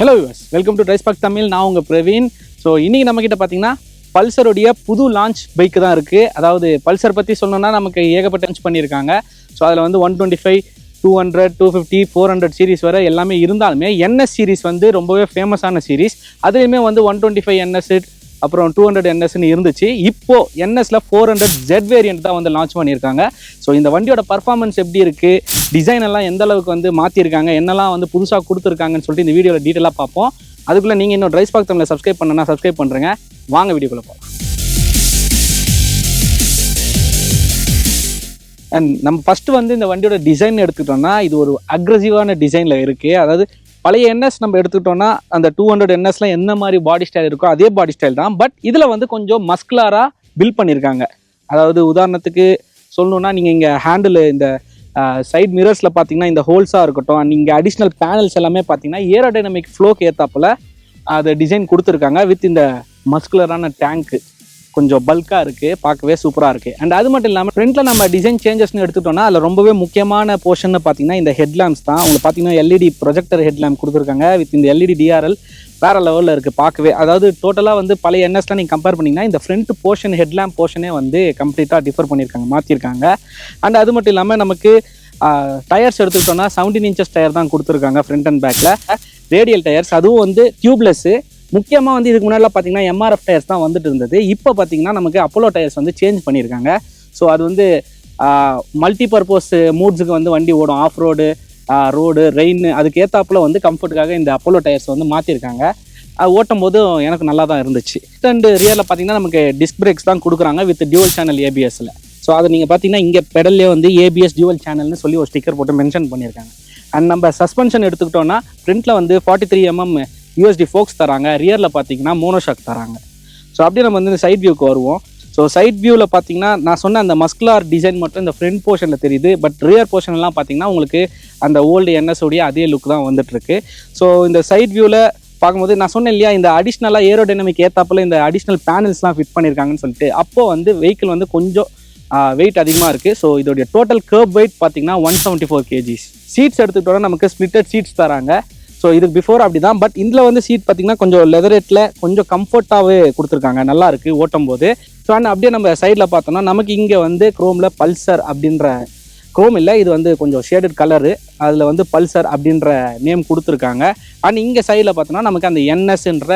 Hello guys welcome to DriveSpark Tamil நான் உங்கள் Praveen. So இன்றைக்கி நம்மக்கிட்ட பார்த்தீங்கன்னா பல்சருடைய புது லான்ச் பைக்கு தான் இருக்குது அதாவது பல்சர் பற்றி சொல்லணும்னா நமக்கு ஏகப்பட்ட லான்ச் பண்ணியிருக்காங்க. ஸோ அதில் வந்து one twenty five two hundred two fifty four hundred series வரை எல்லாமே இருந்தாலுமே என்எஸ் சீரிஸ் வந்து ரொம்பவே ஃபேமஸான சீரிஸ் அதுலேயுமே வந்து ஒன் டுவெண்ட்டி ஃபைவ் என்எஸ் அப்புறம் டூ ஹண்ட்ரட் என்எஸ்னு இருந்துச்சு. இப்போ என்எஸ்ல ஃபோர் ஹண்ட்ரட் ஜெட் வேரியன்ட் தான் வந்து லான்ச் பண்ணியிருக்காங்க. ஸோ இந்த வண்டியோட பர்ஃபார்மன்ஸ் எப்படி இருக்கு? டிசைன் எல்லாம் எந்த அளவுக்கு வந்து மாற்றிருக்காங்க என்னெல்லாம் வந்து புதுசாக கொடுத்துருக்காங்கன்னு சொல்லிட்டு இந்த வீடியோவில் டீட்டெயிலாக பார்ப்போம். அதுக்குள்ளே நீங்கள் இன்னும் ட்ரைஸ் பாக் தமிழில் சப்ஸ்கிரைப் பண்ணனா சப்ஸ்கிரைப் பண்ணுறேங்க வாங்க வீடியோக்குள்ளே போகலாம் அண்ட் நம்ம ஃபஸ்ட்டு வந்து இந்த வண்டியோட டிசைன் எடுத்துக்கிட்டோம்னா இது ஒரு அக்ரஸிவான டிசைனில் இருக்குது அதாவது பழைய என்எஸ் நம்ம எடுத்துக்கிட்டோம்னா அந்த டூ ஹண்ட்ரட் என்எஸ்லாம் என்ன மாதிரி பாடி ஸ்டைல் இருக்கோ அதே பாடி ஸ்டைல் தான். பட் இதில் வந்து கொஞ்சம் மஸ்குலராக பில்ட் பண்ணியிருக்காங்க. அதாவது உதாரணத்துக்கு சொல்லணும்னா நீங்கள் இங்கே ஹேண்டில் இந்த சைட் மிரர்ஸில் பார்த்தீங்கன்னா இந்த ஹோல்ஸாக இருக்கட்டும் நீங்கள் அடிஷ்னல் பேனல்ஸ் எல்லாமே பார்த்தீங்கன்னா ஏரோடைனமிக் ஃப்ளோக்கு ஏற்றாப்புல அதை டிசைன் கொடுத்துருக்காங்க வித் இந்த மஸ்குலரான டேங்க்கு கொஞ்சம் பல்காக இருக்குது பார்க்கவே சூப்பராக இருக்குது அண்ட் அது மட்டும் இல்லாமல் ஃப்ரண்ட்டில் நம்ம டிசைன் சேஞ்சஸ்னு எடுத்துட்டோம்னா அதில் ரொம்பவே முக்கியமான போர்ஷன் பார்த்தீங்கன்னா இந்த ஹெட்லாம்ப்ஸ் தான். உங்களுக்கு பார்த்தீங்கன்னா எல்இடி ப்ரொஜெக்டர் ஹெட்லாம்ப் கொடுத்துருக்காங்க. வித் இந்த எல்இடி டிஆர்எல் வேறு லெவலில் இருக்குது பார்க்கவே. அதாவது டோட்டலாக வந்து பழைய என்எஸ்லாம் நீங்கள் கம்பேர் பண்ணிங்கன்னா இந்த ஃப்ரண்ட் போர்ஷன் ஹெட்லாம்ப் போர்ஷனே வந்து கம்ப்ளீட்டாக டிஃபர் பண்ணியிருக்காங்க மாற்றிருக்காங்க அண்ட் அது மட்டும் இல்லாமல் நமக்கு டயர்ஸ் எடுத்துக்கிட்டோம்னா செவன்டீன் இன்ச்சஸ் டயர் தான் கொடுத்துருக்காங்க ஃப்ரண்ட் அண்ட் பேக்கில் ரேடியல் டயர்ஸ் அதுவும் வந்து டியூப்லெஸ்ஸு முக்கியமாக வந்து இதுக்கு முன்னாடிலாம் பார்த்தீங்கன்னா எம்ஆர்எஃப் டயர்ஸ் தான் வந்துட்டு இருந்தது. இப்போ பார்த்தீங்கன்னா நமக்கு அப்போலோ டயர்ஸ் வந்து சேஞ்ச் பண்ணியிருக்காங்க. ஸோ அது வந்து மல்டி பர்பஸ் மூட்ஸுக்கு வந்து வண்டி ஓடும். ஆஃப் ரோடு ரோடு ரெயின் அதுக்கு ஏற்றாப்புல வந்து கம்ஃபர்ட்டுக்காக இந்த அப்போலோ டயர்ஸ் வந்து மாற்றிருக்காங்க அது ஓட்டும் போது எனக்கு நல்லா தான் இருந்துச்சு அண்ட் ரியரில் பார்த்தீங்கன்னா நமக்கு டிஸ்க் பிரேக்ஸ் தான் கொடுக்குறாங்க வித் டியூவல் சேனல் ஏபிஎஸ்ல ஸோ அதை நீங்கள் பார்த்தீங்கன்னா இங்கே பெடல்லே வந்து ஏபிஎஸ் டியூவல் சேனல்னு சொல்லி ஒரு ஸ்டிக்கர் போட்டு மென்ஷன் பண்ணியிருக்காங்க. அண்ட் நம்ம சஸ்பென்ஷன் எடுத்துக்கிட்டோம்னா ஃப்ரண்ட்டில் வந்து forty three MM USD forks தராங்க ரியரில் பார்த்தீங்கன்னா மோனோஷாக் தராங்க. ஸோ அப்படியே நம்ம வந்து சைட் வியூக்கு வருவோம். ஸோ சைட் வியூவில் பார்த்தீங்கன்னா நான் சொன்ன அந்த மஸ்குலார் டிசைன் மட்டும் இந்த ஃப்ரண்ட் போர்ஷனில் தெரியுது. பட் ரியர் போர்ஷன்லாம் பார்த்தீங்கன்னா உங்களுக்கு அந்த ஓல்டு என்எஸோடைய அதே லுக் தான் வந்துட்டுருக்கு. ஸோ இந்த சைட் வியூவில் பார்க்கும்போது நான் சொன்னேன் இல்லையா இந்த அடிஷ்னலாக ஏரோடைனமிக் ஏத்தாப்புல இந்த அடிஷ்னல் பேனல்ஸ்லாம் ஃபிட் பண்ணியிருக்காங்கன்னு சொல்லிட்டு அப்போ வந்து வெஹிக்கிள் வந்து கொஞ்சம் வெயிட் அதிகமாக இருக்குது ஸோ இதோடைய டோட்டல் கர்ப் வெயிட் பார்த்தீங்கன்னா one seventy four KGs seats எடுத்துக்கிட்டோன்னா நமக்கு ஸ்பிளிட்டட் சீட்ஸ் தராங்க. ஸோ இதுக்கு பிஃபோர் அப்படி தான் பட் இதில் வந்து சீட் பார்த்தீங்கன்னா கொஞ்சம் லெதரேட்டில் கொஞ்சம் கம்ஃபர்ட்டாகவே கொடுத்துருக்காங்க. நல்லா இருக்குது ஓட்டும் போது ஸோ அண்ட் அப்படியே நம்ம சைடில் பார்த்தோம்னா நமக்கு இங்கே வந்து க்ரோமில் பல்சர் அப்படின்ற க்ரோம் இல்லை இது வந்து கொஞ்சம் ஷேடட் கலரு அதில் வந்து பல்சர் அப்படின்ற நேம் கொடுத்துருக்காங்க. அண்ட் இங்கே சைடில் பார்த்தோம்னா நமக்கு அந்த என்எஸ்ன்ற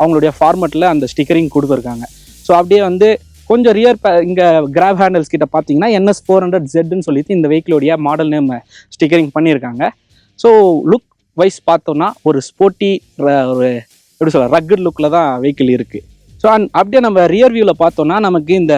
அவங்களுடைய ஃபார்மெட்டில் அந்த ஸ்டிக்கரிங் கொடுத்துருக்காங்க. ஸோ அப்படியே வந்து கொஞ்சம் ரியர் இங்கே கிராப் ஹேண்டல்ஸ் கிட்ட பார்த்தீங்கன்னா என்எஸ் ஃபோர் ஹண்ட்ரட் ஜெட்னு சொல்லிட்டு இந்த வெஹிக்கிளோடைய மாடல் நேம் ஸ்டிக்கரிங் பண்ணியிருக்காங்க. ஸோ லுக் வைஸ் பார்த்தோம்னா ஒரு ஸ்போர்ட்டி ஒரு எப்படி சொல்ல ரக்கட் லுக்கில் தான் வெஹிக்கிள் இருக்குது ஸோ அண்ட் அப்படியே நம்ம ரியர் வியூவில் பார்த்தோம்னா நமக்கு இந்த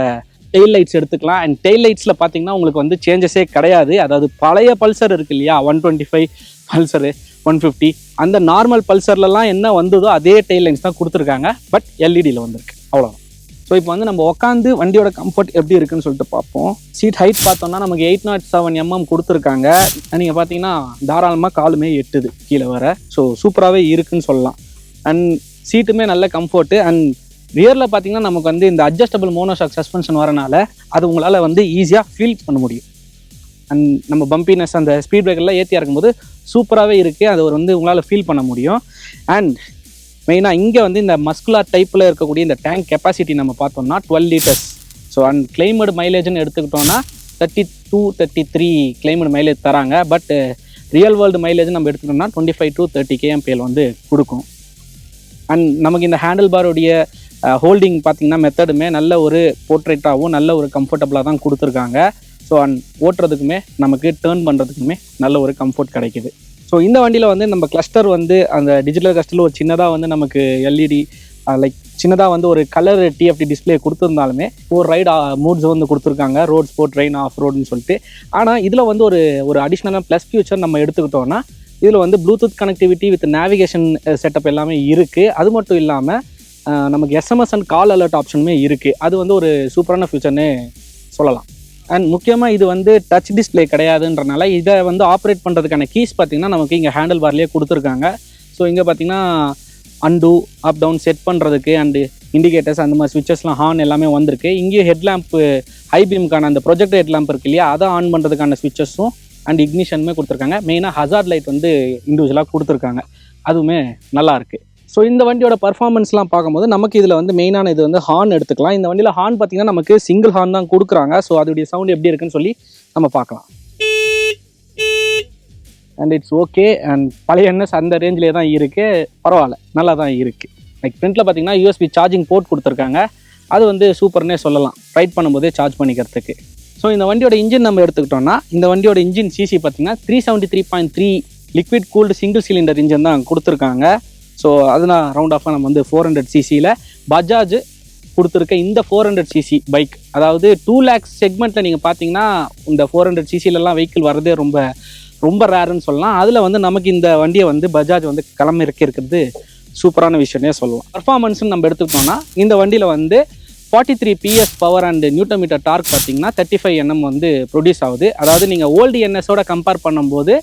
டெயில் லைட்ஸ் எடுத்துக்கலாம். அண்ட் டெயில் லைட்ஸில் பார்த்தீங்கன்னா உங்களுக்கு வந்து சேஞ்சஸே கிடையாது. அதாவது பழைய பல்சர் இருக்கு இல்லையா? One twenty five Pulsar one fifty அந்த நார்மல் பல்சர்லலாம் என்ன வந்ததோ அதே டெயில் லைன்ஸ் தான் கொடுத்துருக்காங்க. பட் எல்இடியில் வந்திருக்கு. அவ்வளோதான் ஸோ இப்போ வந்து நம்ம உட்காந்து வண்டியோட கம்ஃபர்ட் எப்படி இருக்குன்னு சொல்லிட்டு பார்ப்போம். சீட் ஹைட் பார்த்தோம்னா நமக்கு எயிட் நாட் செவன் எம்எம் கொடுத்துருக்காங்க. நீங்கள் பார்த்தீங்கன்னா தாராளமாக காலுமே எட்டுது கீழே வர. ஸோ சூப்பராகவே இருக்குன்னு சொல்லலாம். அண்ட் சீட்டுமே நல்ல கம்ஃபர்ட்டு அண்ட் ரியரில் பார்த்தீங்கன்னா நமக்கு வந்து இந்த அட்ஜஸ்டபிள் மோனோஷாக் சஸ்பென்ஷன் வரனால அது உங்களால் வந்து ஈஸியாக ஃபீல் பண்ண முடியும். அண்ட் நம்ம பம்பினஸ் அந்த ஸ்பீட் பிரேக்கர்லாம் ஏற்றி இறக்கும்போது சூப்பராகவே இருக்குது அது ஒரு வந்து உங்களால் ஃபீல் பண்ண முடியும். அண்ட் மெயினாக இங்கே வந்து இந்த மஸ்குலார் டைப்பில் இருக்கக்கூடிய இந்த டேங்க் கெப்பாசிட்டி நம்ம பார்த்தோம்னா twelve litres so and claimed மைலேஜ்னு எடுத்துக்கிட்டோம்னா thirty two thirty three claimed mileage தராங்க பட் ரியல் வேர்ல்டு மைலேஜ் நம்ம எடுத்துக்கிட்டோம்னா twenty five to thirty KMPL வந்து கொடுக்கும். அண்ட் நமக்கு இந்த ஹேண்டில் பாருடைய ஹோல்டிங் பார்த்தீங்கன்னா மெத்தடுமே நல்ல ஒரு போர்ட்ரேட்டாகவும் நல்ல ஒரு கம்ஃபர்டபுளாக தான் கொடுத்துருக்காங்க. ஸோ அண்ட் ஓட்டுறதுக்குமே நமக்கு டேர்ன் பண்ணுறதுக்குமே நல்ல ஒரு கம்ஃபர்ட் கிடைக்குது. ஸோ இந்த வண்டியில் வந்து நம்ம கிளஸ்டர் வந்து அந்த டிஜிட்டல் கிளஸ்டரில் ஒரு சின்னதாக வந்து நமக்கு எல்இடி லைக் சின்னதாக வந்து ஒரு கலர் டிஎஃப்டி டிஸ்பிளே கொடுத்துருந்தாலுமே ஒரு ரைடு மூட்ஸ் வந்து கொடுத்துருக்காங்க. ரோட் ஸ்போர்ட் ட்ரெயின் ஆஃப் ரோடுன்னு சொல்லிட்டு. ஆனால் இதில் வந்து ஒரு ஒரு அடிஷ்னலாக ப்ளஸ் ஃபியூச்சர் நம்ம எடுத்துக்கிட்டோம்னா இதில் வந்து Bluetooth connectivity with navigation setup எல்லாமே இருக்குது அது மட்டும் இல்லாமல் நமக்கு எஸ்எம்எஸ் அண்ட் கால் அலர்ட் ஆப்ஷனுமே இருக்குது அது வந்து ஒரு சூப்பரான ஃபியூச்சர்னு சொல்லலாம். அண்ட் முக்கியமாக இது வந்து டச் டிஸ்பிளே கிடையாதுன்றனால இதை வந்து ஆப்ரேட் பண்ணுறதுக்கான கீஸ் பார்த்தீங்கன்னா நமக்கு இங்கே ஹேண்டில் பார்லேயே கொடுத்துருக்காங்க. ஸோ இங்கே பார்த்தீங்கன்னா அண்டு அப் டவுன் செட் பண்ணுறதுக்கு அண்டு இண்டிகேட்டர்ஸ் அந்த மாதிரி ஸ்விட்சஸ்லாம் ஹார்ன் எல்லாமே வந்திருக்கு. இங்கேயும் ஹெட்லாம்ப்பு ஹை பீமுக்கான அந்த ப்ரொஜெக்டர் ஹெட்லாம்ப் இருக்கு இல்லையா அதை ஆன் பண்ணுறதுக்கான ஸ்விட்சஸும் அண்ட் இக்னிஷனுமே கொடுத்துருக்காங்க. மெயினாக ஹசார்ட் லைட் வந்து இண்டிவிஜுவலாக கொடுத்துருக்காங்க. அதுவுமே நல்லாயிருக்கு ஸோ இந்த வண்டியோட பர்ஃபார்மன்ஸ்லாம் பார்க்கும்போது நமக்கு இதில் வந்து மெயினான இது வந்து ஹார்ன் எடுத்துக்கலாம். இந்த வண்டியில் ஹார்ன் பார்த்தீங்கன்னா நமக்கு சிங்கிள் ஹார்ன் தான் கொடுக்குறாங்க. ஸோ அதோடைய சவுண்ட் எப்படி இருக்குன்னு சொல்லி நம்ம பார்க்கலாம். அண்ட் இட்ஸ் ஓகே அண்ட் பழைய என்எஸ் அந்த ரேஞ்சிலே தான் இருக்குது பரவாயில்ல. நல்லா தான் இருக்குது லைக் ஃப்ரண்ட்டில் பார்த்தீங்கன்னா யூஎஸ்பி சார்ஜிங் போர்ட் கொடுத்துருக்காங்க. அது வந்து சூப்பர்னே சொல்லலாம். ரைட் பண்ணும்போதே சார்ஜ் பண்ணிக்கிறதுக்கு. ஸோ இந்த வண்டியோட இன்ஜின் நம்ம எடுத்துக்கிட்டோம்னா இந்த வண்டியோட இன்ஜின் சிசி பார்த்தீங்கன்னா three seventy three point three liquid cooled single cylinder engine தான் கொடுத்துருக்காங்க. ஸோ அதனால் ரவுண்ட் ஆஃபாக நம்ம வந்து ஃபோர் ஹண்ட்ரட் சிசியில் பஜாஜ் கொடுத்துருக்க இந்த ஃபோர் ஹண்ட்ரட் சிசி பைக் அதாவது டூ லேக்ஸ் செக்மெண்ட்டில் நீங்கள் பார்த்தீங்கன்னா இந்த ஃபோர் ஹண்ட்ரட் சிசிலலாம் வெஹிக்கிள் வரதே ரொம்ப ரொம்ப ரேருன்னு சொல்லலாம். அதில் வந்து நமக்கு இந்த வண்டியை வந்து பஜாஜ் வந்து களம் இருக்கிறது சூப்பரான விஷயம்னே சொல்லலாம் பர்ஃபார்மன்ஸ்னு நம்ம எடுத்துக்கிட்டோம்னா இந்த வண்டியில் வந்து forty three PS power and newton metre torque பார்த்தீங்கன்னா தேர்ட்டி ஃபைவ் என்எம் வந்து ப்ரொடியூஸ் ஆகுது. அதாவது நீங்கள் ஓல்டு என்எஸோட கம்பேர் பண்ணும்போது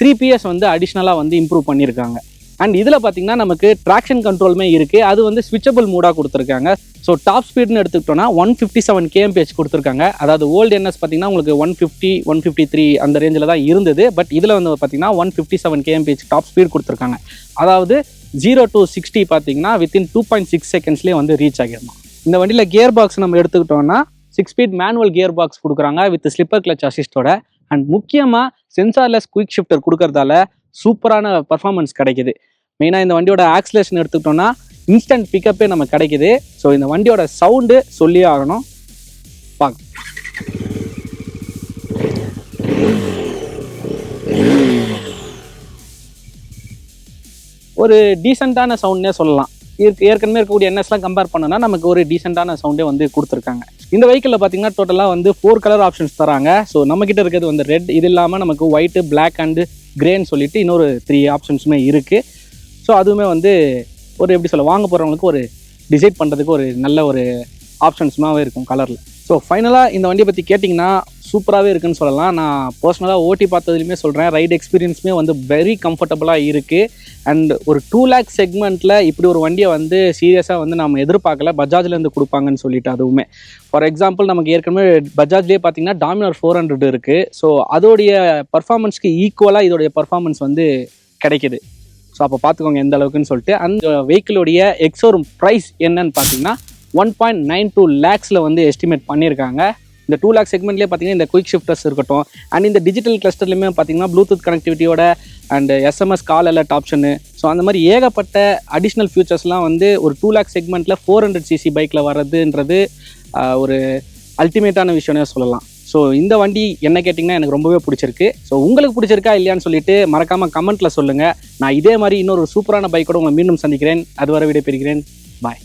த்ரீ பிஎஸ் வந்து அடிஷ்னலாக வந்து இம்ப்ரூவ் பண்ணியிருக்காங்க அண்ட் இதில் பார்த்தீங்கன்னா நமக்கு ட்ராக்ஷன் கண்ட்ரோலுமே இருக்குது அது வந்து ஸ்விட்சபிள் மூடாக கொடுத்துருக்காங்க. ஸோ டாப் ஸ்பீட்னு எடுத்துக்கிட்டோம்னா ஒன் ஃபிஃப்டி செவன் கேஎம்பிஹெச் கொடுத்துருக்காங்க. அதாவது ஓல்டு என்எஸ் பார்த்தீங்கன்னா உங்களுக்கு one fifty one fifty three அந்த ரேஞ்சில் தான் இருந்தது. பட் இதில் வந்து பார்த்தீங்கன்னா one fifty seven KMPH top speed கொடுத்துருக்காங்க. அதாவது ஜீரோ டு சிக்ஸ்டி பார்த்தீங்கன்னா வித்தின் டூ பாயிண்ட் சிக்ஸ் செகண்ட்ஸ்லேயே வந்து ரீச் ஆகிடணும் இந்த வண்டியில் கியர் பாக்ஸ் நம்ம எடுத்துக்கிட்டோம்னா six speed manual gear box கொடுக்குறாங்க வித் ஸ்லிப்பர் கிளச் அசிஸ்டோட அண்ட் முக்கியமாக சென்சார்லெஸ் குயிக் ஷிஃப்டர் கொடுக்கறதால சூப்பரான பர்ஃபார்மன்ஸ் கிடைக்குது. மெயினாக இந்த வண்டியோட ஆக்சிலேஷன் எடுத்துக்கிட்டோம்னா இன்ஸ்டன்ட் பிக்கப்பே நம்ம கிடைக்குது. ஸோ இந்த வண்டியோட சவுண்டு சொல்லியே ஆகணும். பார்க்க ஒரு டீசெண்டான சவுண்ட்னே சொல்லலாம். ஏற்கனவே இருக்கக்கூடிய என்எஸ்லாம் கம்பேர் பண்ணோம்னா நமக்கு ஒரு டீசெண்டான சவுண்டே வந்து கொடுத்துருக்காங்க. இந்த வெஹிக்கிளில் பார்த்தீங்கன்னா டோட்டலாக வந்து ஃபோர் கலர் ஆப்ஷன்ஸ் தராங்க. ஸோ நம்மக்கிட்ட இருக்கிறது வந்து ரெட் இது இல்லாமல் நமக்கு ஒயிட்டு பிளாக் அண்டு கிரேன்னு சொல்லிட்டு இன்னொரு த்ரீ ஆப்ஷன்ஸுமே இருக்குது ஸோ அதுவுமே வந்து ஒரு எப்படி சொல்ல வாங்க போகிறவங்களுக்கு ஒரு டிசைட் பண்ணுறதுக்கு ஒரு நல்ல ஒரு ஆப்ஷன்ஸுமாகவே இருக்கும் கலரில் ஸோ ஃபைனலாக இந்த வண்டியை பற்றி கேட்டிங்கன்னா சூப்பராகவே இருக்குன்னு சொல்லலாம். நான் பர்சனலாக ஓட்டி பார்த்ததுலையுமே சொல்கிறேன் ரைடு எக்ஸ்பீரியன்ஸுமே வந்து வெரி கம்ஃபர்டபுளாக இருக்குது அண்ட் ஒரு டூ லேக் செக்மெண்ட்டில் இப்படி ஒரு வண்டியை வந்து சீரியஸாக வந்து நம்ம எதிர்பார்க்கல. பஜாஜ்லேருந்து கொடுப்பாங்கன்னு சொல்லிட்டு அதுவுமே. ஃபார் எக்ஸாம்பிள் நமக்கு ஏற்கனவே பஜாஜ்லேயே பார்த்தீங்கன்னா டாமினார் ஃபோர் ஹண்ட்ரட் இருக்குது ஸோ அதோடைய பர்ஃபார்மன்ஸ்க்கு ஈக்குவலாக இதோடைய பர்ஃபார்மன்ஸ் வந்து கிடைக்குது. ஸோ அப்போ பார்த்துக்கோங்க எந்த அளவுக்குன்னு சொல்லிட்டு. அந்த வெஹிக்கிளுடைய எக்ஸோரும் ப்ரைஸ் என்னன்னு பார்த்தீங்கன்னா ஒன் பாயிண்ட் நைன் டூ லேக்ஸில் வந்து எஸ்டிமேட் பண்ணியிருக்காங்க. இந்த டூ லேக் செக்மெண்ட்லேயே பார்த்தீங்கன்னா இந்த குயிக் ஷிஃப்டர்ஸ் இருக்கட்டும் அண்ட் இந்த டிஜிட்டல் கிளஸ்டர்லையுமே பார்த்தீங்கன்னா Bluetooth கனெக்டிவிட்டியோட and SMS call alert option so அந்த மாதிரி ஏகப்பட்ட அடிஷ்னல் ஃபியூச்சர்ஸ்லாம் வந்து ஒரு டூ லேக் செக்மெண்ட்டில் ஃபோர் ஹண்ட்ரட் சிசி பைக்கில் வர்றதுன்றது ஒரு அல்டிமேட்டான விஷயம்னே சொல்லலாம். ஸோ இந்த வண்டி என்ன கேட்டிங்கன்னா எனக்கு ரொம்பவே பிடிச்சிருக்கு. ஸோ உங்களுக்கு பிடிச்சிருக்கா இல்லையான்னு சொல்லிட்டு மறக்காமல் கமெண்ட்டில் சொல்லுங்கள் நான் இதே மாதிரி இன்னொரு சூப்பரான பைக்கோட உங்களை மீண்டும் சந்திக்கிறேன். அதுவரை விடைபெறுகிறேன். பாய்